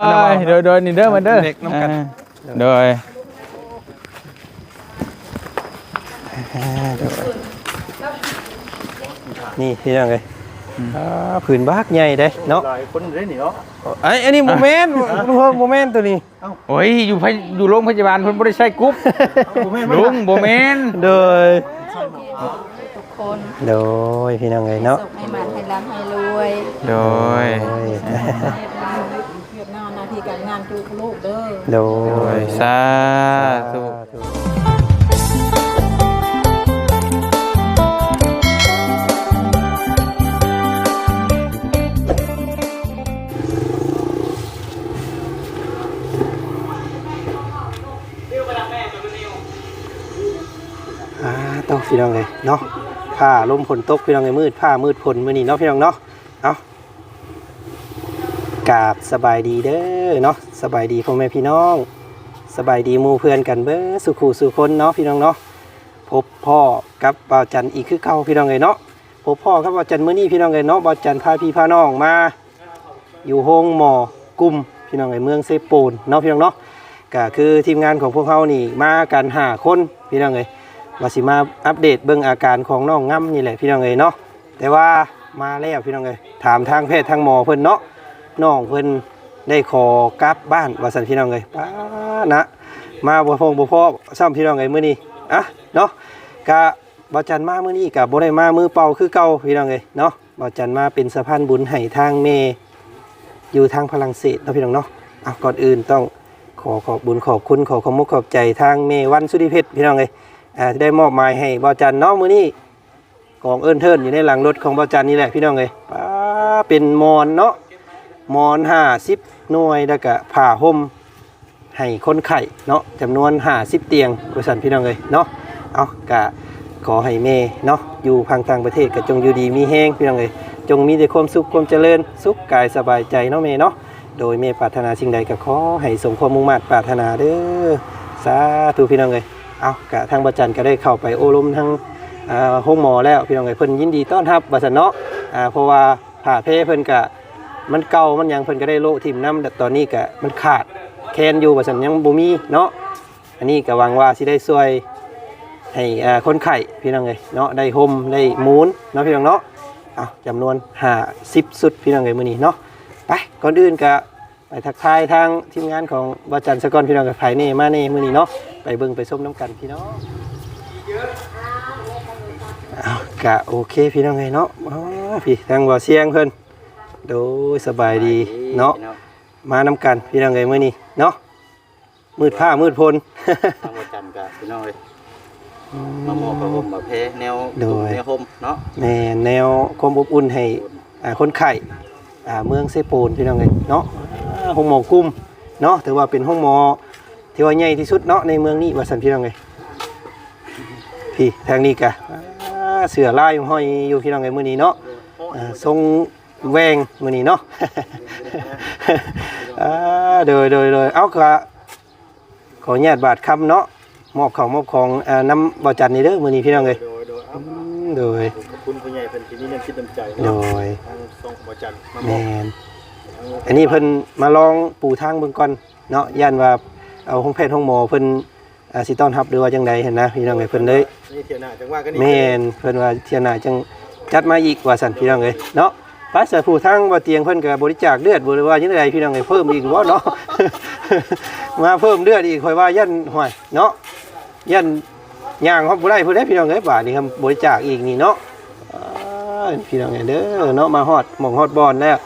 เอ้ยโดยโดยนี่เด้อมาเด้อเด็กน้ำกันอ่าโดยนี่พี่น้องเลยอ่าผืนบากใหญ่เด้เนาะหลายคนได้หนิเนาะไอ้อันนี้โมเมนต์โมเมนต์ตัวนี้โอ้ยอยู่พยอยู่โรงพยาบาลเพิ่นบ่ได้ใช้กรุ๊ปลุงบ่แม่นโดยทุกคนโดยพี่น้องเลยเนาะสุขให้มันให้ร่ำให้รวยโดยโดยเวียดนามหน้าที่การงานคือลูกเด้อโดโดยยสาธุอ่าต้องพี่น้องเลยเนาะผ้าลมฝนตกพี่น้องเลยมืดผ้ามืดฝนมื้อนี้เนาะพี่น้องเนาะเอา กาบสบายดีเด้อเนาะสบายดีพ่อแม่พี่น้อง สบายดีมู่เพื่อนกันเบ้อสุขูสุคนเนาะพี่น้องเนาะพบพ่อกับบ่าวจันอีกคือเก่าพี่น้องเลยเนาะพบพ่อกับบ่าวจันเมื้อนี้พี่น้องเลยเนาะบ่าวจันพาพี่พาน้องมา อยู่โฮงหมอกุมพี่น้องเลยเมืองเซโปนเนาะพี่น้องเนาะก็คือทีมงานของพวกเขานี่มากันหาคนพี่น้องเลยว่าสิมาอัปเดตเบิ่งอาการของน้องง่ำนี่แหละพี่น้องเอ้ยเนาะแต่ว่ามาแล้วพี่น้องเอ้ยถามทางแพทย์ทางหมอเพิ่นเนาะ น้องเพิ่นได้ขอกลับบ้านว่าซั่นพี่น้องเอ้ยป้านะมาบ่พงบ่พอซ้ำพี่น้องเอ้ยมื้อนี้อะเนาะกะบ่จันมามื้อนี้กะบ่ได้มามือเป่าคือเก่าพี่น้องเอ้ยเนาะบ่จันมาเป็นสะพานบุญให้ทางเมอยู่ทางฝรั่งเศสเนาะพี่น้องเนาะอะก่อนอื่นต้องขอขอบบุญขอบคุณขอขอบมุกขอบใจทางเมวันสุริเพชรพี่น้องเอ้ยอ่าได้มอบหมายให้บอจันเนาะมื้อนี้กองเอิ้นเทินอยู่ในหลังรถของบอจันนี่แหละพี่น้องเอ้ยป้าเป็นมอนเนาะ มอน50หน่วยแล้วก็ผ้าห่มให้คนไข้เนาะจำนวน50เตียงว่าซั่นพี่น้องเอ้ยเนาะเอากะขอให้แม่เนาะอยู่พังต่างประเทศก็จงอยู่ดีมีแฮงพี่น้องเอ้ยจงมีแต่ความสุขความเจริญ สุขกายสบายใจเนาะแม่เนาะโดยแม่ปรารถนาสิ่งใดก็ขอให้สมความมุ่งมั่นปรารถนาเด้อสาธุพี่น้องเอ้ยเอากะทางประจันก็ได้เข้าไปโอลมทั้งห้องหมอแล้วพี่น้องไอ้เพิ่นยินดีต้อนรับบัดซันเนาะอ่าเพราะว่าผ่าเพเพิ่นกะ มันเก่ามันยังเพิ่นก็ได้โลทิ่มน้ำแต่ตอนนี้กะมันขาดแคนอยู่บัดซันยังบ่มีเนาะอันนี้ก็หวังว่าสิได้ช่วยให้คนไข้พี่น้องเอ้ยเนาะได้ห่มได้มูนเนาะพี่น้องเนาะเอาจำนวน50สุดพี่น้องเอ้ยมื้อนี้เนาะไปก่อนอื่นก็ไปทักทายทางทีมงานของบาจันสกอนพี่น้องกับไผนี่มานี่มื้อนี้เนาะไปเบิ่งไปส้มน้ำกันพี่น้องเอากะโอเคพี่น้องไงเนาะพี่ทางบ่เสียงเพิ่น โดยสบายดีเนาะมาน้ำกันพี่น้องไงมื้อนี้เนาะมืดผ้ามืดพลทางวัดจันทร์กับพี่น้องเลยมาหมอบกับผมมาเพแนวโดยแนวห่มเนาะแม่แนวความอบอุ่นให้อ่าคนไข้อ่าเมืองเซโปนพี่น้องไงเนาะอ่าห้องหมอกุ้มเนาะถือว่าเป็นห้องหมอที่ว่าใหญ่ที่สุดเนาะในเมืองนี้ว่าสันพี่น้องไงพี่ทางนี้กะอ่าเสือลายห้อยอยู่พี่น้องไงมื้อนี้เนาะอ่าทรง แวงมื้อนี้เนาะ อ่าโดยโดยโดยเอากะขออนุญาตบาทคำเนาะมอบของมอบของอ่าน้ำบ่อจันนี่เด้อมื้อนี้พี่น้องเลยโดยโดยเอาอืมโดยขอบคุณผู้ใหญ่เป็นที่นี่น้ำคิดน้ำใจโดเนาะยทางทรงวัดจันทร์มาหแมมอบนอันนี้เพิ่นมาลองปูทางเบิ่งก่อนเนาะย่านว่าเอาห้องแพทย์ห้องหมอเพิ่นอ่าสิต้อนรับหรือว่าจังใดเห็นนะพี่น้องเอ้ยเพิ่นเลย นี่เทียหน้าจังว่ากันนี่แม่นเพิ่นว่าเที่ยหน้าจังจัดมาอีกว่าซั่นพี่น้องเอ้ยเนาะ ไปเสยผู้ทางบ่เตียงเพิ่นก็บริจาคเลือดบ่หรือว่าจังไดพี่น้องเอ้ยเพิ่มอีกบ่เนาะ มาเพิ่มเลือดอีกค่อยว่ายันห่วยเนาะยันย่างเฮาบ่ได้เพิ่นได้พี่น้องเอ้ยบาดนี้ครับบริจาคอีกนี่เนาะอ่าพี่น้องเอ้ยเด้อเนาะมาฮอดหม่องฮอดบอนแล้ว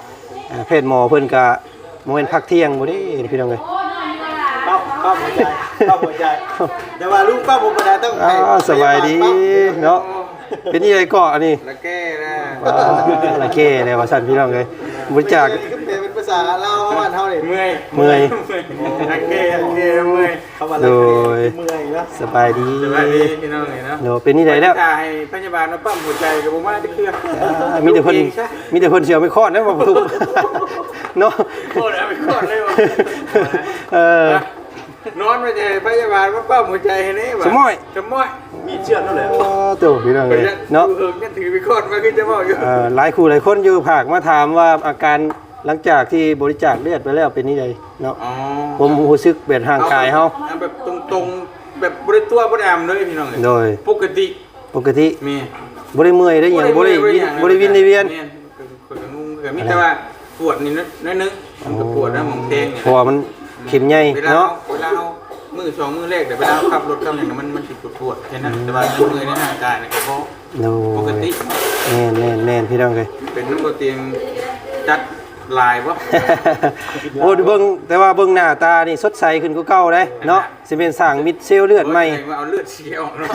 อ่าเพศหมอเพิ่นก็โมเมนพักเที่ยงบ่ได้พี่น้องเอ้ยป้าป้าหัวใจป้าหัวใจแต่ว่าลูกป้าผมบ่ได้ต้องอ้าวสบายดีเนาะ เป็นนี่ไอ้เกาะอันนี้ละแก้นะว้าวละเก้เนี่ยว่าซั่นพี่น้องเอ้ยบริจาค เป็นภาษาลาวบ้านเฮานี่เมื่อยเมื่อย ละแก้ละแก้เมื่อยเขาว่าละโดแก้ยเมื่อยเนาะสบายดีสวัสดีพี่น้องเลยเนาะเนาะเป็นนี่ได้แล้ว ตาให้พยาบาลมาปั๊มหัวใจกับผมว่าจะเคลื่อนอ่ามีแต่เพิ่นมีแต่เพิ่นเสียวไม่คลอดนะว่าทุกเนาะโคตรเอาไปก่อนเลยว่ะเออ น อนไปเจอพยาบาลมาปั๊มหัวใจให้นี่สมอย สมอยมีเชือกนั่นแหละโอ้ตัวพี่น้องเอ้ยเนาะเออกันถือไปก่อนมาขึ้นจะบอกอยู่เอ่อหลายคู่หลายคนอยู่ภาคมาถามว่าอาการหลังจากที่บริจาคเลือดไปแล้วเป็นนี่เลยเนาะอ๋อผมรู้สึกเบ็ดห่างกายเฮาอแบบตรงๆแบบบ่ได้ตัวบ่ได้อำเลยพี่น้องเอ้ยโดยปกติปกติมีบ่ได้เมื่อยได้หยังบ่ได้วินบ่ได้วินได้เวียนแม่ข่อยก็งงคือมีแต่ว่าปวดนี่น้อยนึงมันก็ปวดนะหมองเทงนี่เพราะว่ามัน เข็มใหญ่เวลาเนาะ เวลาเอามือสองมือแรกเดี๋ยวเวลาขับรถขับอย่างนั้นมันมันสิปวดปวดแค่นั้นแต่ว่ามือในร่างกายนี่ก็พอโดปกยติแน่นแน่นแน่นพี่น้องเลย เป็นน้ำโปรตีนจัดลายบ่โอ้เบิ่งแต่ว่าเบิ่งหน้าตานี่สดใสขึ้นกว่าเก่าเด้เนาะสิเป็นสร้างมิดเซลเลือดใหม่ ว่าเอาเลือดเสียออกเนาะ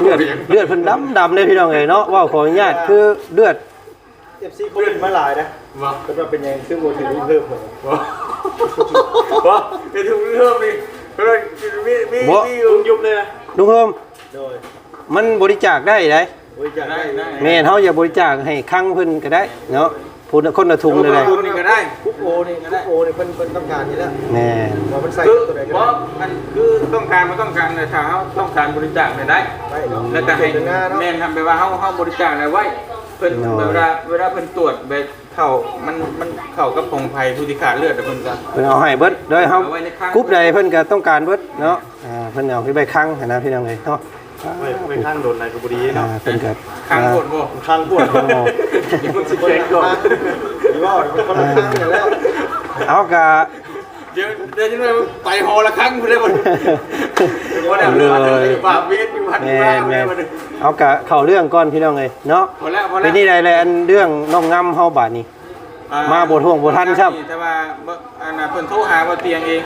เลือดเลือดเพิ่นดำดำเลยพี่น้องเอ้ยเนาะเว้าขออนุญาตคือเลือด เอฟซีคนอื่นมาหลายนะบ่ก็ว่าเป็นยังซึ่งโมถือรุ่นเพิ่มเลยบ่บ่ไปถูกเรื่องนี่ก็เลยมีมีมีอยู่ยุบเลยนะลุงเฮิมโดยมันบริจาคได้ไดบริจาคได้ได้แม่นเฮาอย่าบริจาคให้ครั้งเพิ่นก็ได้เนาะผู้คนละถุงเลยได้คุณนี่ก็ได้คุกโอนี่คุกโอนี่เพิ่นเพิ่นต้องการนี่แหละแม่นว่ามันใส่คือตัวใดก็บ่ได้มันคือต้องการมันต้องการในทางเฮาต้องการบริจาคได้ได้ได้เนาะแล้วก็ให้เป็นหน้าเนาะแม่นทำไปว่าเฮาเฮาบริจาคอะไรไว้ เพิ่นเวลาเวลาเพิ่นตรวจแบบเข้ามันมันเข้ากับผงไฟผู้ที่ขาดเลือดแต่เพิ่นก็ เพิ่นเอาให้เบิดโดยเฮาเอาไว้ในครั้งกรุ๊ปใดเพิ่นก็ต้องการเบิดเนาะอ่าเพิ่นเอาไปใบครั้งหั้นนะพี่น้องเอ้ยเนาะไม่ไม่ข้างโดนนายกบุรีอ่าเนาะเพิ่นก็ข้างโคตรบ่ข้างปวดอ่ามันสิแข็งก่อนหรือว่าเป็นคนละข้างกันแล้วเอากะเดี๋ยวเดี๋ยวจะไปหอละครั้งพุ่นได้บ่บ่ได้เลเลยยบาปเวทอยู่วัดแม่บ้านนแม่นบ่ได้เอากะเข้าเรื่องก่อนพี่น้องเอ้ยเนาะพอแล้วพอแล้วเป็นนี่ใดเลยอันเรื่องน้องงำเฮาบาดนี้อ่มาบ่ท่วงบ่ทันครับแต่ว่าบ่อันน่ะเพิ่นโทรหาบ่เตียงเอง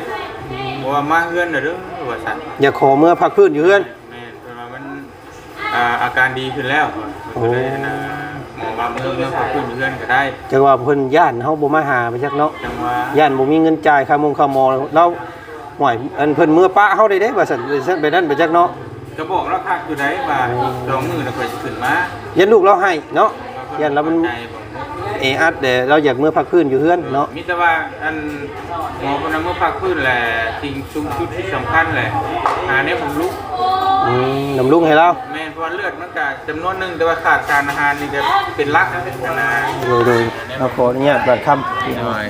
บอกว่ามาเฮือนน่ะเด้อว่าซั่นอย่าขอเมื่อพักพื้นอยู่เฮือนแม่นเพิ่นว่ามันอ่าอาการดีขึ้นแล้วเพิ่ นก็เลยนะหมอว่ามื้อเมื่อพักฟื้นอยู่เฮือนก็ได้ จังว่าเพิ่นย่านเฮาบ่มาหาไปจักเนาะจังว่าย่านบ่มีเงินจ่ายค่ามงค่าหมอเราห่วยอันเพิ่นเมื่อปะเฮาได้เด้ว่าซั่นไปซั่นไปนั่นไปจักเนาะก็บอกแล้วพักอยู่ไหนว่าสองมื้อแล้วค่อยสิขึ้นมายันลูกเราให้เนาะยันเรามันใจผม เออัดเด้เราอยากเมื่อพักพื้นอยู่เฮือนเนาะมีแต่ว่าอันหมอคนนั้นเมื่อพักฟื้นแหละสิ่งชุมชุดที่สำคัญแหละหาเนี่ยผมลุกอืมนำลุงให้เราแม่นเพราะว่าเลือดมันก็จำนวนหนึงแต่ว่าขาดสารอาหารนี่ก็เป็นหลักนะนะโดยโดยเราขออนุญาตบัดคำโดย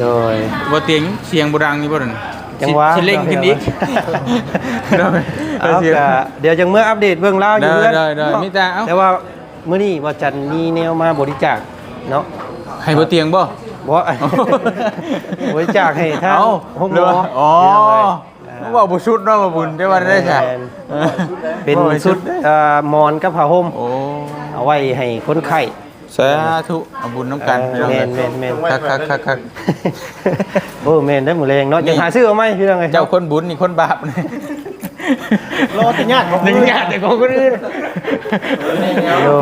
โดย บ่เตียงเสียงบ่ดังนี่บ่นั่นจังหวะสิเล่งขึ้นอีกเอากะเดี๋ยวจังเมื่ออัปเดตเบื้องล่าวอยู่เฮือนได้ได้ได้มีแต่เอ้า แต่ว่ามื้อนี้ว่าจันมีแนวมาบริจาค เนาะให้บ่เตียงบ่ บ่ บริจาคให้ทางเอ้าห้องหมเรือออ๋อเดี๋ยวเลยว่าบ่ชุดเนาะบ่บุญได้ว่าได้ใช่เป็นชุดเอ่อหมอนกับผ้าห่มโอ้เอาไว้ให้คนไข้สาธุเอาบุญน้ำกันเออแม่นแม่นแม่นคักคักคักคักโอ้แม่นได้หมดแรงเนาะนี่จะหาซื้อเอาไหมพี่น้องไงเจ้าคนบุญนี่คนบาปนี่ รอแต่ญาติของหนึ่งญาติของคนอื่น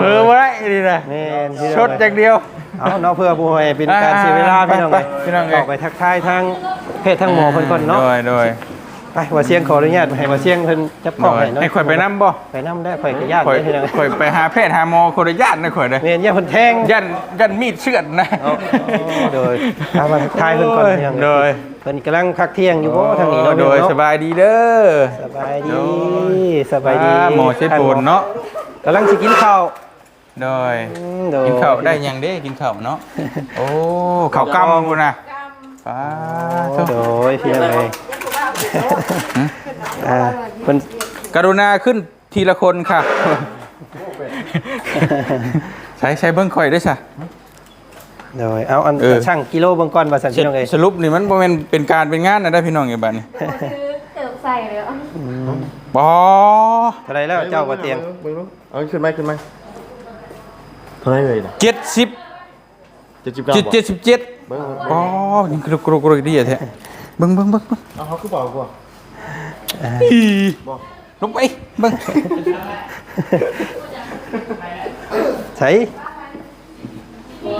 เพิ่มไว้ดีนะแม่นพี่น้ชองดจากเดียวเอาเนาะเพื่อผู้ให้เป็นการเสียเวลาอ่าพี่น้องไปไงไปพี่น้องเอ้ยออกไปทักทายทางเพศทางหมอเพิ่นก่อนเนาะโดยโดยไปว่าเสียงขออนุญาตให้ว่าเสียงเพิ่นจับโดข้องยให้เนาะให้ข่อยไปน้ำบ่ไปนํได้ข่อยก็ญาติข่อยได้พี่น้องข่อยไปหาแพทย์หาหมอคนละญาตินะข่อยเลยแม่นญาติเพิ่นแทงยันยันมีดเชือดนะเอาโดยเอามาทักทายเพิ่นก่อนพี่น้องโดย เพิ่นกำลังพักเที่ยงอยู่บ่ทางนี้เนาะโดยเนาะสบายดีเด้อสบายดีโดสบายดีอ่หมอเช็ดปูนเนาะกำลังสิกินข้าวโดยอืมโดยกินข้าวได้ยังเด้กินข้าวเนาะโอ้ข้าวกำกูนะป้าโอ้โดยพี่น้องเอ้ยอ่าเพิ่นกรุณาขึ้นทีละคนค่ะ ใช้ใช้เบิ้งข่อยด้วยซะ โดยเอาอันเออ ช่างกิโลเบิ่งก่อนว่าซั่นพี่น้องเอ้ยสรุปนี่มันบ่แม่นเป็นการเป็นงานนะได้พี่น้องไอ้บัดนี้ซื้อเติมใส่เลยอะบ่เท่าไหร่แล้วเจ้าว่าเตียงมึงรู้เอาขึ้นไหมขึ้นไหมเท่าไหรเลยนะ70 เจ็ดสิบเก้า7 77อ๋อยังกรุกกรุกกรุกดีอะแท้เบิ่งเบิ่งเบิ่งเบิ่งเอาเขาคือบอกกูอีลงไปเบิ่งใส่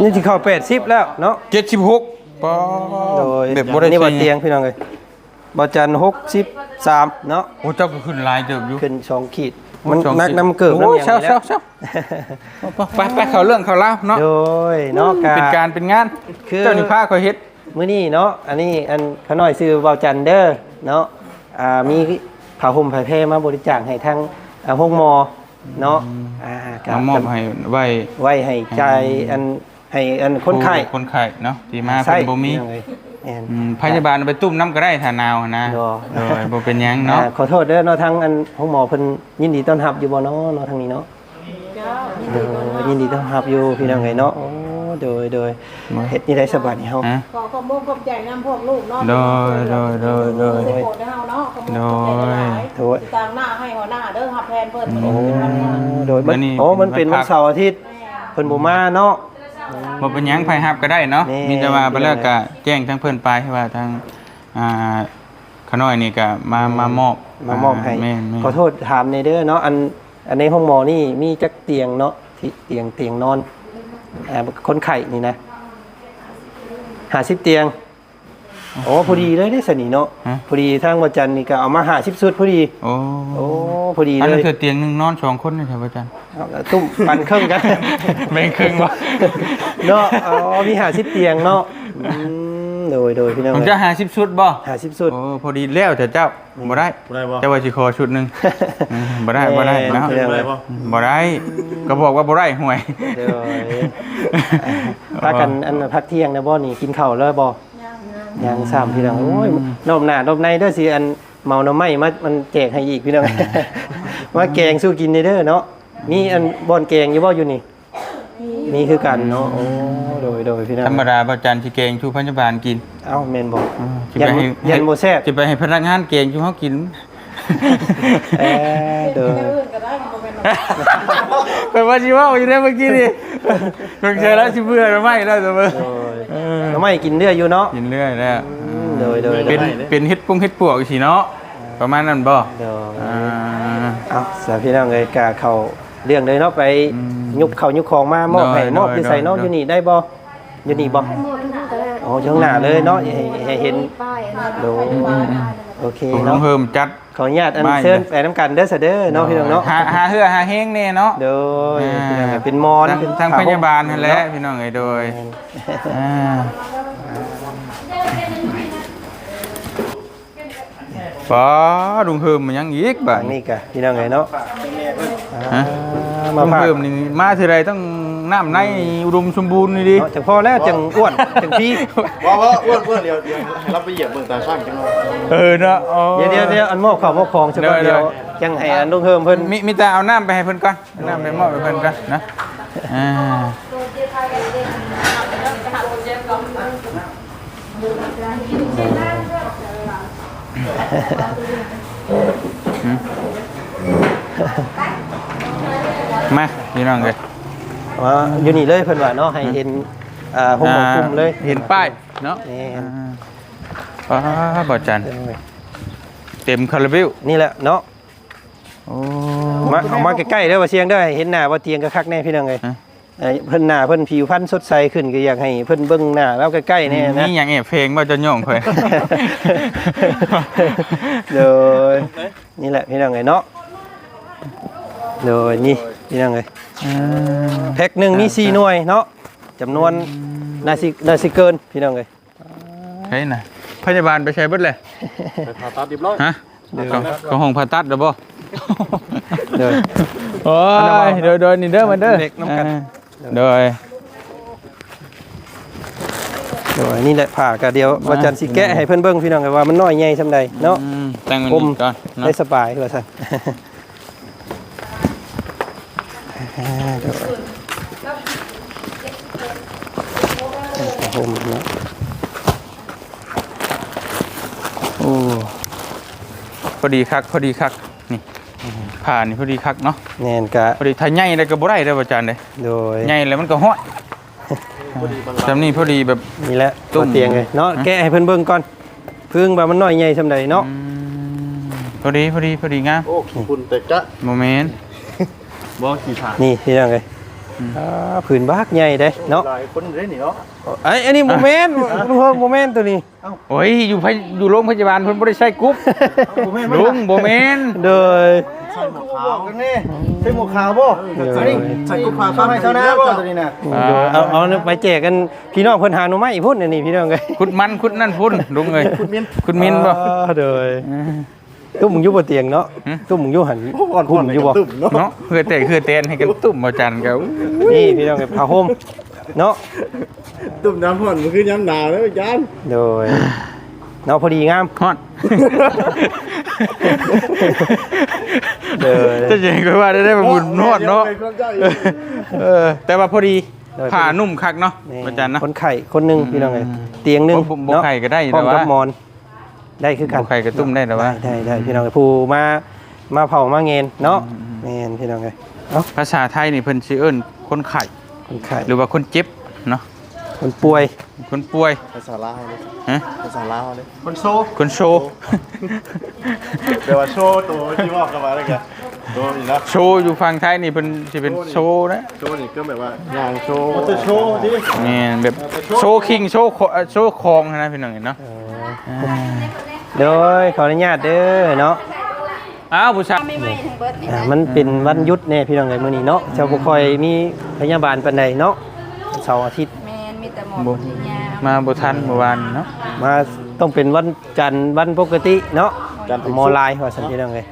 นี่สิเข้า80แล้วเนาะ76ปอโดยแบบบ่ได้นี่บ่ใช้เตียงพี่น้องเอ้ยบ่จัน63เนาะโอ้เจ้าก็ขึ้นหลายเติบอยู่ขึ้นสองขีดมันสองนักสิบน้ำเกิบโอ้น้ำหยังเช้านี่แหเช้าละเช้าไปไปเข้าเรื่องเข้าเล่าวเนาะโดยเนาะกะเป็นการเป็นงานคือเจ้านี่พาข่อยเฮ็ดมื้อนี้เนาะอันนี้อันขน้อยซื้อเบาจันเดอร์เนาะอ่ามีผ้าห่มผ้าแพรมาบริจาคให้ทางอ่าห้องหมอเนาะอ่าเอามอบให้ไว้ไว้ให้ใจายอัน ให้อันคนไข้คนไข้เนาะที่มาใช่เพิ่นบ่มีพี่น้องเอ้ยแม่น อืมพยาบาลเอาไปตุ้มน้ำก็ได้ถ้าหนาวนะเนาะ โดยบ่เป็นหยังเนาะ อ่ขอโทษเด้อเนาะทางอันของหมอเพิ่นยินดีต้อนรับอยู่บ่เนาะเนาะทางนี้เนาะเจ้าเด้อยินดีต้อนรับอยู่พี่น้องเอ้ยเนาะโอ้โดยโดยเฮ็ดนี่ได้สบายนี่เฮาฮะ ขอขอบคุณขอบใจนำพวกลูกเนาะโดยโดยโดยโดยสิโปรดให้เฮาเนาะขอบคุณขอบใจหลายๆโดยติดตามหน้าให้หัวหน้าเด้อหับแทนเพิ่นมื้อโอ้นี้เป็นวันงานโดยมันโอ้มันเป็นวันเสาร์อาทิตย์เพิ่นบ่มาเนาะ บ่เป็นหยังไผฮับก็ได้เนาะแม่ มีแต่ว่าบ่แล้วก็แจ้งทั้งเพิ่นไปว่าทางอ่าขน้อยนี่ก็มามามอบมามอบให้แม่นๆขอโทษถามในเด้อเนาะอันอันในห้องหมอนี่มีจักเตียงเนาะที่เตียงเตียงนอนอ่าคนไข้นี่นะ50เตียง โอ้พอดีเลยได้สนิเนาะฮะ พอดีทางวันจันทร์นี่ก็เอามา50ชุดพอดี โอ้โอ้พอดีอันเลนั้นยคือเตียงหนึงนอนสองคนนี่ครับอาจารย์ เอาละตุ้มปันเครื่องกัน แบ่งครึ่งวะเนาะอ๋อมี50เตียงเนาะอืมโดยโดยพี่น้องผมจะหา10ชุดบ่50ชุด โอ้พอดีแล้วแต่เจ้าบ่ได้บ่ได้บ่ เจ้าว่าสิขอชุดหนึงอืมบ่ได้บ่ได้เนาะแม่บ่ได้บ่บ่ได้ก็บอกว่าบ่ได้ห่วยเดี๋ยวพักกันอันพักเที่ยงนะบ่นี่กินข้าวแล้วบ่ ยังสามพี่น้องโอ้ยนมหน้านมในเด้อสิอันเมาหน่อไม้มามันแจกให้อีกพี่น้องว่าแกงสู้กินเด้อเนาะมีอันบ่อนแกงอยู่บ่อยู่นี่มีคือกันเนาะโอ้โดยโดยพี่น้องธรรมดาประจันสิเกงชูพยาบาลกินเอ้าแม่นบ่สิยันไปให้ยันบ่แซ่บจะไปให้พนักงานเกงชูเฮากินเออโดยเรื่องอื่นก็ได้บ่เป็นไรก็ว่าสิเว่าอยู่ได้เมื่อกี้นี่เพิ่งเจอแล้วสิเบื่อแล้วไม่แล้วตัวเบิ่งโดย หน่อไม้กินเรื่อยอยู่เนาะกินเรื่อยแล้วโดยโดยเป็นเป็นเฮ็ดปุ้งเฮ็ดปวกสิเนาะประมาณนั้นบ่โดยอ่าเอาสาพี่น้องเลยกาเขาเรื่องเลยเนาะไปอืมยุบเขายุบของมามอบให้ได้มอบได้อยู่ใส่เนาะได้อยู่นี่ได้บ่อยู่นี่บ่หมดทุกคนก็ได้อ๋ออยู่ข้างหน้าเลยเนาะให้ให้เห็นป้ายอันนั้นโดยโอเคผมต้อเนาะงเพิ่มจัด ขออนุญาตอันไม่เชิญไปน้ำกันเด้อเสยเด้อเนาะพี่น้องเนาะหาหาเฮือหาเฮงแน่เนาะโดยอ่าพี่น้องเป็นมอนทางเป็นทางผ้พยาบาลห่มนั่นแหละพี่น้องเอ้ยโดยอ่าป๋าลุงเพิ่มมันยังอีกบ่าอันนี้กะพี่น้องเอ้ยเนาะฮะอ่าลุมางฝากเพิ่มนี่มาทีไรต้อง น้ำในอุดมสมบูรณ์นี่ดิเนาะจังพอแล้วจังอ้วนจังพี่ว่าว่าอ้วนอ้วนเดี๋ยวเดี๋ยวให้เราไปเหยียบเบิ่งตาช่างจังเลยเออเนาะอ๋อ เดี๋ยวเดี๋ยวเดี๋ยวอันมอบข้าวมอบของเฉพาะเดี๋เดียยว จังให้อันลุงเพิ่มเพิ่นมีมีแต่เอาน้ำไปให้เพิ่นก่อนเอาน้ำไปมอบให้เพิ่นก่อนนะอ่ามาพี่น้องเลย ว่าอยู่นี่เลยเพิ่นว่าเนาะให้เห็นอ่าห่มหมอกคลุมเลยเห็นป้ายเนาะนี่อ่าป้าบอจันเต็มคาราเบลนี่แหละเนาะโอ้มาเอามาใกล้ๆเด้อว่าเสียงเด้อให้เห็นหน้าว่าเตียงก็คักแน่พี่น้องเอ้ยฮะเอ้ยเพิ่นหน้าเพิ่นผิวพรรณสดใสขึ้นก็อยากให้เพิ่นเบิ่งหน้าแล้วใกล้ๆแน่นะนี่อย่างเอฟเพลงว่าจะย่องค่อยโดยนี่แหละพี่น้องเอ้ยเนาะโดยนี่ พี่น้องเอ้ยอ่าแพ็คหนึงมี4หน่วยเนาะจำนวนน่าสิน่าสิเกินพี่น้องเอ้ยใช่น่ะพยาบาลไปใช้เบิดเลยไปผ่าตัดเรียบร้อยฮะก็ก็ห้องผ่าตัดเด้อบ่โดยโอ้ยโดยโดยนี่เด้อมาเด้อเด็กน้ำกัน อ่าโดย โดยนี่แหละผ่าก็เดียวว่าจันทร์สิแกะให้เพิ่นเบิ่งพี่น้องเอ้ยว่ามันน้อยใหญ่ซำใดเนาะ อืมแต่งมันผมนี่ก่อนเนาะได้สบายว่าซั่น เดี๋ยวผมเนาะโอ้พอดีคักพอดีคักนี่ผ่านี่พอดีคักเนาะแน่นกะพอดีถ้าใหญ่ได้ก็บ่ได้เด้ออาจารย์เด้อโดยใหญ่แล้วมันก็ห้อยจำนี่พอดีแบบนี่แหละตุ้ตัวมเตียงเลยเนาะฮะแกะให้เพิ่นเบิ่งก่อนพึ่งว่ามันน้อยใหญ่ซำใดเนาะอืมพอดีพอดีพอดีงามโอ้ขี้คุณแต่กะโมเมนต์ บ่ขี้ผ่านี่พี่น้องเอ้ยอ่าผืนบากใหญ่เด้เนาะหลายคนเด้นี่เนาะไอ้ยอันนี้โมเมนต์ลุงเพิ่มโมเมนต์ตัวนี้โอ้ยอยู่พยอยู่โรงพยาบาลเพิ่นบ่ได้ใช้กรุ๊ปลุงบ่แม่นโดยใส่หมวกขาวกันนี่ใส่หมวกขาวบ่เดี๋ยวใส่ใส่กุ๊บขาวเข้าให้เจ้าหน้าบ่ตัวนี้น่ะโดยเอาเอาไปแจกกันพี่น้องเพิ่นหาหนูไม้พุ่นอันนี้พี่น้องเอ้ยคุดมันคุดนั่นพุ่นลุงเอ้ยคุดมินคุดมินบ่อ่าโดย ตุ้มมึงอยู่บนเตียงเนาะหืมตุ้มมึงอยู่หันอ่อนหุ่มอยู่บ่ตึมเนาะเนาะคือแต่คือเตนให้กันตุ่มบ่จันก็นี่พี่น้องเอ้ยผ้าห่มเนาะตุ่มน้ำพ่อนมันคือย้ำหนาวแล้วอาจารย์โดยเนาะพอดีงามฮอดเด้อจะเจ๋งก็ว่าได้ได้มาบุญนวดเนาะเออแต่ว่าพอดีโดยผ่านุ่มคักเนาะนี่อาจารย์เนาะคนไข้คนหนึงพี่น้องเอ้ยเตียงหนึงบ่บ่บ่เนาะไข้ก็ได้อยู่พร้อมแต่ว่ากับหมอน ได้คือกันบ่ไข้กระตุ้มได้แต่ว่าได้ได้พี่น้องเอ้ยผู้มามาเผามาเงนเนาะแม่นพี่น้องเอ้ยเนาะภาษาไทยนี่เพิ่นชื่อเอิ้นคนไข้คนไข้หรือว่าคนเจ็บเนาะคนป่วย คนป่วย ภาษาลาวเลยฮะภาษาลาวเลยคนโซคนโชว์เดี๋ยวว่าโชว์ตัวที่บอกกันมาแล้วกันตัวนี่นะโชว์อยู่ฝั่งไทยนี่เพิ่นสิเป็นโชว์นะโชว์นี่ก็แบบว่าอย่างโชว์มันจะโชว์ดิแม่นแบบโชว์คิงโชว์คอโชว์คองนะพี่น้องเห็นเนาะา โดยขออนุญาตเด้อเนาะอ้าวผู้ชายไม่ไหวทั้งเบิดนี่อ่ามันเป็นวันหยุดแน่พี่น้องเอ้ยมื้อนี้เนาะเจ้าบ่ค่อยมีพยาบาลปานใดเนาะเสาร์อาทิตย์ แมนมีแต่หมอบ่ที่ยามมาบ่ทันเมื่อวานเนาะมาต้องเป็นวันจันทร์วันปกติเนาะหมอลายว่าซั่นพี่น้องเอ้ย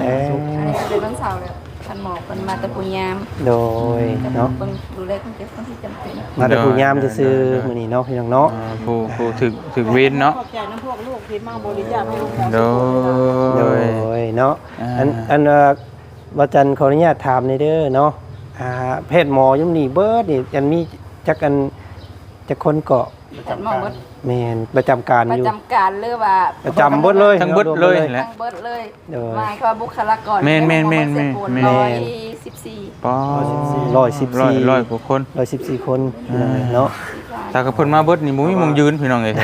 เอ้ยอันนี้เป็นวันเสาร์เลยท่า นหมอเป็นมาแต่ปุญยามโดยแต่เนาะเป็นดูแลคนเจ็บคนที่จำเป็นมาแต่ผู้ยามซื่อๆมื้อนี้เนาะพี่น้องเนาะอ่าผู้ผู้ถึกถึกเวรเนาะ ขอบใจน้ำพวกลูกที่มาบริจาคให้ลูกหมอโดโดย ยเนาะอ่า อันอันเอ่อว่าจันขออนุญาตถามในอยเด้อเนาะอ่าแพทย์หมอยุ่มนี่เบิดนี่อันมีจักอันจักคนเกาะ จัดหมอเบิดแม่นประจำการประอยู่ จำการเลยว่าประจำเบิดเลย ทั้งเบิดเลยแหละ ทั้งเบิดเลยโดย หมายความว่าบุคลากรแม่นแม่นแม่นแม่นแม่นร้อยสิบสี่ป้อร้อยสิบสี่ ร้อยร้อยกว่าคน ร้อยสิบสี่คนพี่น้องเอ้ยเนาะถ้ากับเพิ่นมาเบิดนี่บ่มีมงยืนพี่น้องเอ้ย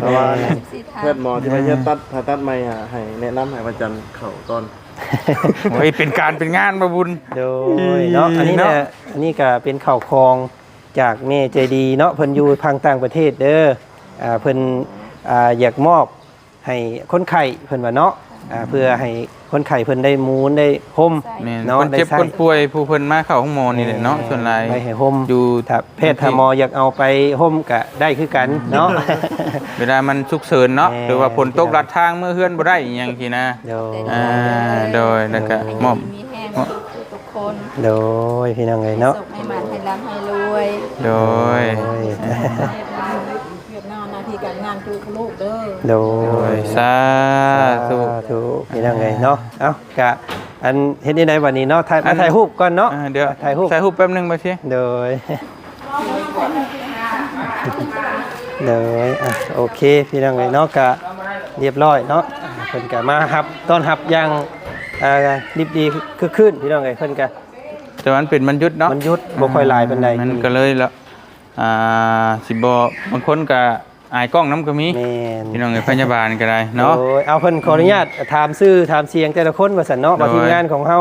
เพราะว่าสิบสี่ท่าเพื่อนหมอที่มาเยี่ยมตัดผ่าตัดไม่อะให้แนะนำให้วันจันทร์เข่าตอน โอ้ยเป็นการเป็นงานมาบุญ โดยเนาะอันนี้เนาะเนี่ยอันนี้ก็เป็นข่าวครอง จากเมใจดีเนาะเพิ่นอยู่พังต่างประเทศเด้ออ่าเพิ่นอ่าอยากมอบให้คนไข้เพิ่นว่าเนาะอ่าเพื่อให้คนไข้เพิ่นได้มูนได้ห่ม แม่นเนาะคนเจ็บได้ใช้คนป่วยผู้เพิ่นมาเข้าห้องหมอนี่แหละเนาะส่วนหลายไปให้ห่มอยู่ ถ้าแพทย์ถ้าหมออยากเอาไปห่มก็ได้คือกันเนาะ เวลามันฉุกเฉินเนาะแม่ หรือว่าฝนตกลัดทางเมื่อเฮือนบ่ได้อีหยังทีนะโดยอ่าโดยแล้วก็มอบ มีแห้งทุกค นโดยพี่น้องเอ้ยเนาะสุขให้มันให้ร่ำให้รวยโดยโดยเวียดนามหนาทีการงานคือลูกเด้อโดโดยยสาธุธุพี่น้องเอ้ยเนาะเอ้ากะอันเฮ็ดได้ไดวันนี้เนาะถ่ายอัมานถ่ายรูปก่อนเนาะอ่าเดี๋ยวถ่ายรูปถ่ายรูปแป๊บนึงมาสิโดย โดยอะโอเค พี่น้องเอ้ยเนาะกะเรียบร้อยเนาะอ่าเพิ่นกะมารับต้อนรับอย่าง อ่ารีบดีคือขึ้นพี่น้องเอ้ยเพิ่นกะแต่มันเป็นมันหยุดเนาะมันหยุดบ่ค่อยหลายปานใดมันก็เลยแล้วอ่าสิบ่บางคนก็อายกล้องน้ำก็มีแม่น พี่น้องเอ้ยพยาบาลก็ได้เนาะ โอ้ยเอาเพิ่นขออนุญาตถามชื่อถามเสียงแต่ละคนว่าซั่นเนาะว่าโดย ทีมงานของเฮา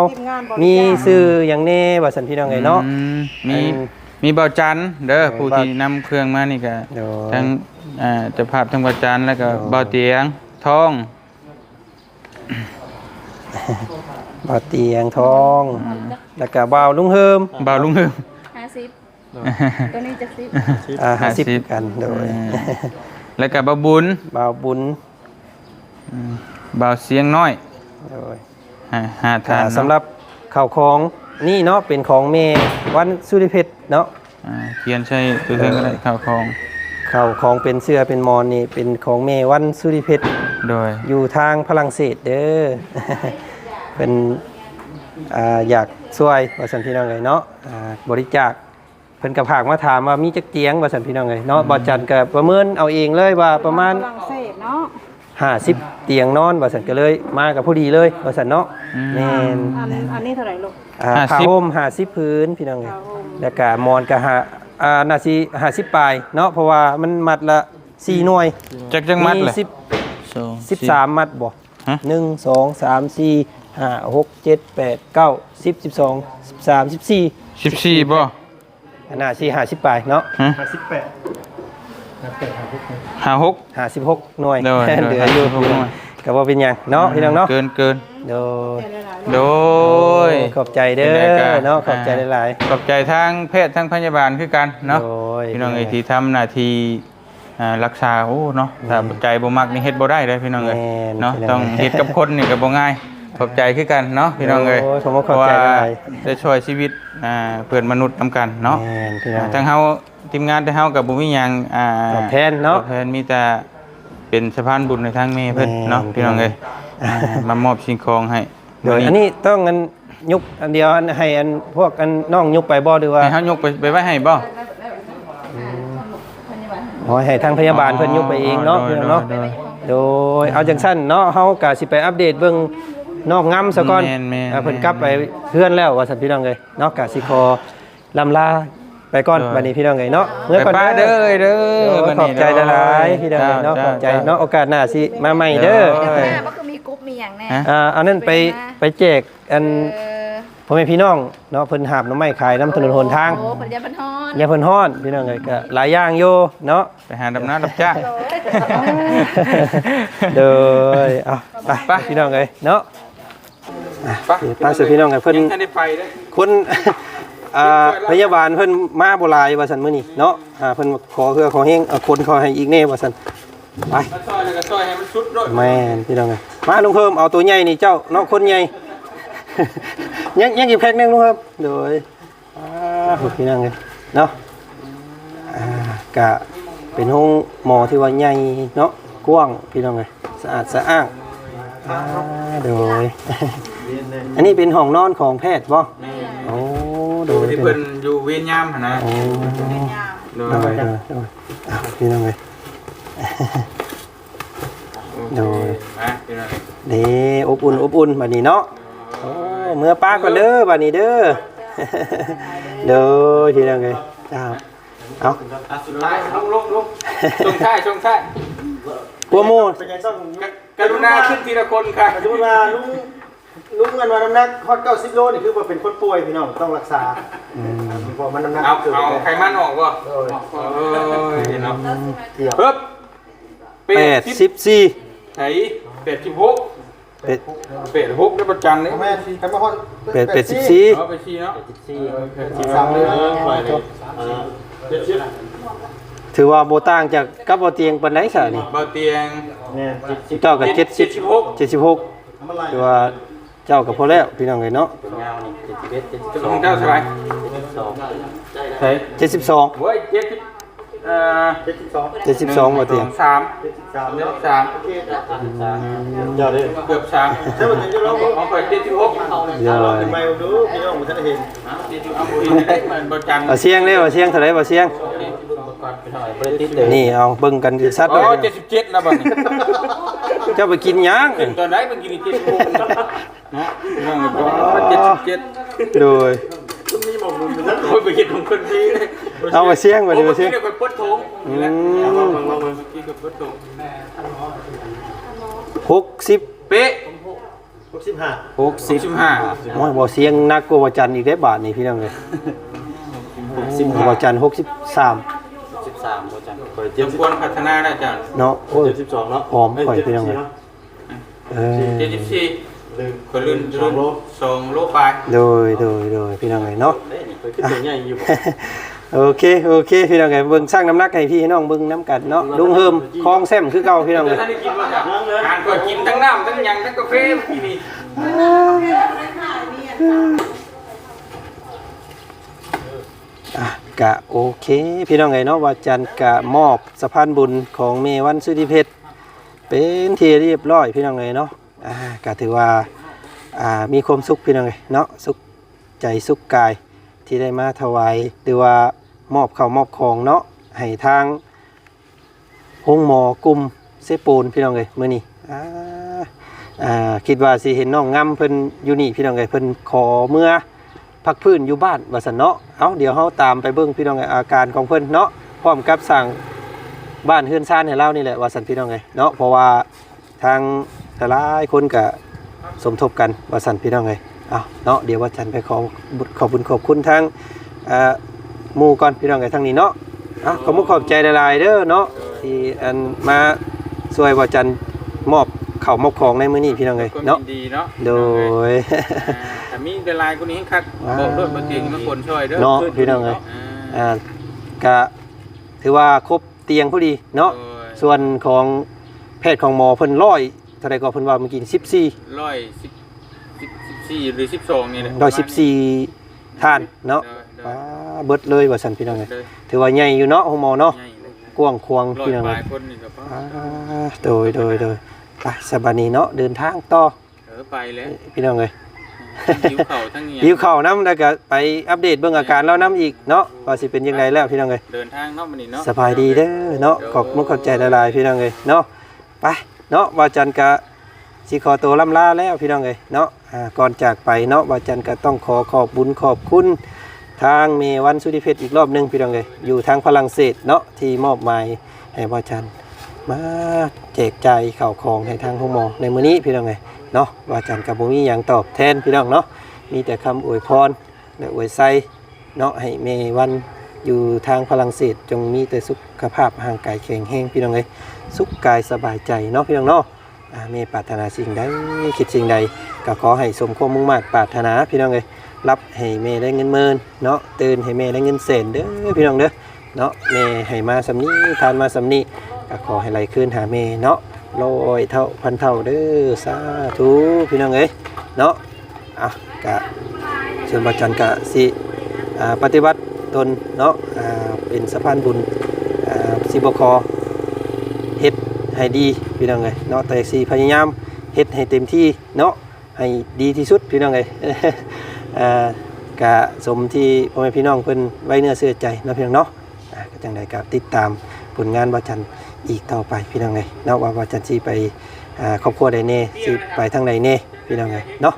มีชื่อหยังแน่ว่าซั่นพี่น้องเอ้ยเนาะ อืมมีอันมีเบาจันเด้อเออผู้เบาที่นำเครื่องมานี่ก็โดยทั้งอ่าเจ้าภาพทั้งเบาจันแล้วก็โดยเบาเตียงทอง บ่าวเตียงทอง แล้วก็บ่าวลุงเฮิมเบาลุงเฮิมห้าสิบตัวนี้จะสิบอ่าห้าสิบ50กันโดย แล้วก็เบาบุญบ่าวบุญเบาเสียงน้อยโดยอ่าหาทานอ่าเนาะสำหรับข้าวของนี่เนาะเป็นของเมวันสุริเพชรเนาะอ่าเขียนใช้ตัวเองก็ได้ข้าวของ ข้าวของเป็นเสื้อเป็นมอนนี่เป็นของเมวันสุริเพชรโดย อยู่ทางฝรั่งเศสเด้อ เป็นอ่าอยากช่วยว่าสันพี่น้องเลยเนาะอ่าบริจาคเพิ่นกระผากมาถามว่ามีจักเตียงว่าสันพี่น้องเลยเนาะบอจันก็ประเมินเอาเองเลยว่าประมาณ ฝรั่งเศสเนาะ50 เตียงนอนว่าสันก็เลยมากับผู้ดีเลยว่าสันเนาะแม่นอันอันนี้เท่าไหร่ลูก อ่าผ้าห่ม50พื้นพี่น้องเลยผ้าห่ม แล้วก็มอนก็หา อ่าน่าสิ50ปลายเนาะเพราะว่ามันมัดละ4หน่วยจักจังมัดเลยสิบสองสิบสามมัดบ่ฮะหนึ่งสองสามสี่ห้าหกเจ็ดแปดเก้าสิบสิบสองสิบสามสิบสี่สิบสี่บ่อันน่าสี่ห้าสิบปลายเนาะฮะ58ห้าหกห้าสิบหกหน่วยโดยเหลืออยู่56หน่วย ก็บ่เป็นหยังเนาะพี่น้องเนาะเกินเกินโดยโดยขอบใจเด้ป็นไงอก็เนาะขอบใจหลายขอบใจทางแพทย์ทางพยาบาลคือกันเนาะโดยพี่น้องเอ้ยที่ทำหน้าที่อ่ารักษาโอ้เนาะถ้าใจบ่มักนี่เฮ็ดบ่ได้เลยพี่น้องเอ้ยแม่นเนาะพี่น้องต้องเฮ็ดกับคนนี่ก็บ่ง่ายขอบใจคือกันเนาะพี่น้องเอ้ยโอ้ยผมก็ขอบใจเพราะว่าหลายได้ช่วยชีวิตอ่าเพื่อนมนุษย์นํกันเนาะแม่นพี่น้องทั้งเฮาทีมงานแต่เฮากับบ่มีหยังอ่าตอบแทนเนาะตอบแทนมีแต่ เป็นสะพานบุญในทางเมเพิ่นเนาะแม่นพี่น้องเอ้ยอ่ามามอบสิ่งของให้โดยอันนี้ต้องอันยุบอันเดียวอันให้อันพวกอันน้องยุบไปบ่หรือว่าให้เฮายกไปไปไว้ให้บ่อ๋อให้ทางพยาบาลเพิ่นยุบไปเองเนาะโดยพี่น้องเนาะโดยโดยเอาจังสั้นเนาะเฮาก็สิไปอัปเดตเบิ่งนอกงํซะก่อนแม่นแม่นอ่าเพิ่นกลับไปเพื่อนแล้วว่าซั่นพี่น้องเอ้ยเนาะก็สิขอลำลา ไปก่อนบัดนี้พี่น้องเอ้ยเนาะเมื่อไปก่อนป้าเด้อเอ้ยเด้อโอ้วันขอนี้บใจหลายๆพี่น้องเอ้ยเนาะขจ้อบใจจ้เนาะโอกาสหน้าสิมาใหม่เด้อโอ้ยมันก็มีกรุ๊ปมีอย่างแน่ฮะอ่าอันนั้นไปไปแจกอันเออพ่อแม่พี่น้องเนาะเพิ่นหาบหน้ำไม้ขายน้ำถนนหนทางโอ้ผลิตภัณฑ์ทอนยาเพิ่นฮ้อนพี่น้องเอ้ยก็หลายอย่างอยู่เนาะไปหาดำน้ำรับจ้างเด้อเอาไปไปพี่น้องเอ้ยเนาะไปไปสิพี่น้องเอ้ยเพิ่นยังทันได้ไปเด้อคน อ่าพยาบาลเพิ่นมาบ่หลายว่าซั่นมื้อนี้เนาะอ่าเพิ่นขอเพื่อขอแฮงเอาคนขอให้อีกแน่ว่าซั่นไปมาซอยแล้วก็ซอยให้มันสุดด้วยแม่นพี่น้องเอ้ยมาลุงเพิ่มเอาตัวใหญ่นี่เจ้าเนาะคนใหญ่ยังยังอีกแพ็คหนึงลุงเพิ่มโดยอ่าพี่น้องเอ้ยเนาะอ่ากะเป็นห้องหมอที่ว่าใหญ่เนาะกว้างพี่น้องเอ้ยสะอาดสะอ้างอ่าโดยอันนี้เป็นห้องนอนของแพทย์บ่โอ้โดดูย ที่เป็เพิ่นนอยู่เวียนยามหั่นนะโอ้โดโดยยโดยโดยอะพี่น้องเลยโดยมาพี่น้องเด้อบอุ่นอบอุ่นบัดนี้เนาะโอ้เมื่อป้าก่อนเด้อบัดนี้เด้อเด้อพี่น้องเลยจ้าเอาอะสุดท้ายลงลงลงชงท้ายชงท้ายกัวโม เป็นไงต้องกรุณาขึ้นทีละคนค่ะ สมมติว่าลุง ลุงเงินมาน้ำหนักฮอตเก้าสิบโลนี่คือว่าเป็นคนป่วยพี่น้องต้องรักษาเพราะมันน้ำหนักเอาเกินเอาไขมันออกบ่เอ้ยเนาะเกี่ยวปึ๊บแปดสิบสี่ไหนเป็ดสิบหกเป็ดเป็ดหกได้ประจันเลยแม่ใครมาฮอตเป็ดเป็ดสิบสี่เอาไปชี้เนาะสิบสามเลยปล่อยเลยเจ็ดสิบถือว่าโบต่างจากกับโบเตียงปันไหนสะนี่เบาเตียงเนี่ยเจ็ดสิบเจ้ากับเจ็ดสิบสิบหกเจ็ดสิบหกมันไหลถือว่า เจ้ากับพอแล้วพี่น้องเลยเนาะจะลงเจ้าสบายใช่เจ็ดสิบสองเว้ยเจ็ดสิบเอ่อเจ็ดสิบสองเจ็ดสิบสองโบเตียงสามเจ็ดสิบสามเจ็เนาะดสามเดี๋ยวเลยเกือบสามใช่ไหมถึงจะร้องของข่อยเจ็ดสิบหกเยอะลองไปดูพี่น้องผมท่านเห็นเจ็ดสิบเอาบุญได้เหมือนประจันเอาเสียงเด้เอาเสียงเท่าไหรเอาเสียงนี่เอาเบิ่งกันชัดอ๋เลอยเจ็ดสิบเจ็ดแล้วบ้านี้เจ้าไปกินหยังขึ้นตอนไหนมันกินเจ็ดสิบหก นะนั่งก็เจ็ดสิบเจ็ดโดยโอ้ยไปกินของคนดีเลยเอามาเสียงมาดิมาเสียง โอ้เมื่อกี้เนี่ยคนปวดท้องนี่แหละเมื่อกี้ก็ปวดท้องหกสิบเป๊ะหกสิบห้าหกสิบสิบห้าโอ้ยบ่เสียงนักกว่าวันจันทร์อีกได้บาทนี่พี่น้องเลยวันจันทร์หกสิบสามสมควรพัฒนาได้จ้ะเนาะโอ้ย เจ็ดสิบสองเนาะหอมข่อยพี่น้องเลย เออเจ็ดสิบสี่ หนึ่งคนลื่นสองโลสองโลไปโดยโดยโดยพี่น้องเลยเนาะขึ้นตัวใหญ่อยู่โอเคโอเคพี่น้องเลยเบิ่งสร้างน้ำหนักให้พี่น้องเบิ่งน้ำกันเนาะลุงเฮิมคลองแซมคือเก่าพี่น้องเลเดี๋ยยวท่านได้กินว่าจ้ะอ่านก็กินทั้งน้ำทั้งหยังทั้งกาแฟเมื่อกี้นี่อะกะโอเคพี่น้องไงเนาะว่าจันกะมอบสะพานบุญของเมวันสุธิเพชรเป็นที่เรียบร้อยพี่น้องไงเนาะ อ่ากะถือว่าอ่ามีความสุขพี่น้องไงเนาะสุขใจสุขกายที่ได้มาถวายหรือว่ามอบข้าวมอบของเนาะให้ทางห้องหมอกลุ่มเซปูนพี่น้องไงมื้อนี้อ่าอ่าคิดว่าสิเห็นน้องงํเพิ่นอยู่นี่พี่น้องไงเพิ่นขอเมื่อพักพื้นอยู่บ้านว่าสันเนาะเอาเดี๋ยวเฮาตามไปเบิ่งพี่น้องไงอาการของเพิ่นเนาะพร้อมกับสั่งบ้านเฮือนซ่านให้เรานี่แหละว่าสันพี่น้องไงเนาะเพราะว่าทาง หลายคนก็สมทบกันว่าสันพี่น้องไงเอาเนาะเดี๋ยวว่าจันไปขอบุญขอบคุญขอบคุณทางเอ่อหมู่ก่อนพี่น้องไงทางนี้เนาะอะขอบคุณขอบใจหลายๆเด้อเนาะที่อันมาช่วยว่าจันมอบข้าวมอบของในมื้อนี้พี่น้องไงก็เนาะดีเนาะโดยแต่มีแต่ลายคนนี้คักบอกด้วยมาเตียงมาคนช่วยเด้อเนาะพี่น้องเอ้ยอ่าก็ถือว่าครบเตียงพอดีเนาะส่วนของแพทย์ของหมอเพิ่นร้อยเท่าไรก็เพิ่นว่าเมื่อกี้14ร้อยสิบ14หรือ12นี่แหละร้อยสิบสี่ท่านเนาะเด้อป้าเบิดเลยว่าสันพี่น้องเลยเด้อถือว่าใหญ่อยู่เนาะห้องหมอเนาะใหญ่เลยกว้างควางร้อยพี่น้องปเลลายยคนนี่ก็พออ่าโดยโดยโดยไปสบายนีเนาะเดินทางต่อเออไปแล้วพี่น้องเลยหิวเข่าทั้งเงี้ยหิวข้าวน้ำแล้วก็ไปอัปเดตเบื้องอาการแล้วน้ำอีกเนาะว่าสิเป็นยังไงแล้วพี่น้องเลยเดินทางเนาะมันนี่เนาะสบายดีเด้อเนาะขอบมุกขอบใจละลายๆพี่น้องเลยเนาะไป เนาะว่าจันกะสิขอตัวล่ำลาแล้วพี่น้องเลยเนาะก่อนจากไปเนาะว่าจันก็ต้องขอขอบบุญขอบคุณทางเมวันสุธิเพชรอีกรอบหนึงพี่น้องเลยอยู่ทางฝรั่งเศสเนาะที่มอบหมายให้ว่าจันมาแจกจ่ายข่าวของให้ทางห้องมอในมื้อนี้พี่น้องเลยเนาะว่าจันกับบ่มีหยังตอบแทนพี่น้องเนาะมีแต่คำอวยพรและอวยไซเนาะให้เมวันอยู่ทางฝรั่งเศสจงมีแต่สุขภาพห่างไกายแข็งแรงพี่น้องเอ้ย สุขกายสบายใจเนาะพี่น้องเนาะอ่าเมปรารถนาสิ่งใดคิดสิ่งใด ก็ขอให้สมความมุ่งมั่นปรารถนาพี่น้องเอ้ยรับให้เมได้เงินหมื่นเนาะตื่นให้เมได้เงินแสนเด้อพี่น้องเด้อเนาะเมให้มาสำนีทานมาสำนีก็ขอให้ไหลคืนหาเมเนาะร้อยเท่าพันเท่าเด้อสาธุพี่น้องเอ้ยเนาะอะกะส่วนบัจจันกะสิปฏิบัติตนเนาะเป็นสะพานบุญสิบคอ ฮ็ดให้ดีพี่น้องเลยเนาะแต่สีพยายามเฮ็ดให้เต็มที่เนาะให้ดีที่สุดพี่น้องเลยอ่ากะสมที่พ่อแม่พี่น้องเพิ่นไว้เนื้อเสื้อใจนะพี่น้องเนาะก็จังไดก็ติดตามผลงานวาจันอีกต่อไปพี่น้องเลยเนาะว่าวาจันสิไปครอบครัวใดแน่สิไปทางใดแน่พี่น้องเลยเนาะ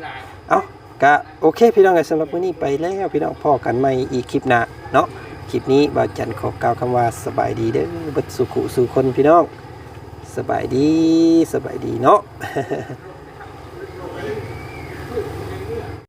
เอากะโอเคพี่น้องไงสำหรับวันนี้ไปแล้วพี่น้องพ่อกันใหม่อีกคลิปหน้าเนาะคลิปนี้บาจันขอกล่าวคำว่าสบายดีเด้อเบัดสุขุสู่คนพี่น้อง สบายดีสบายดีเนาะ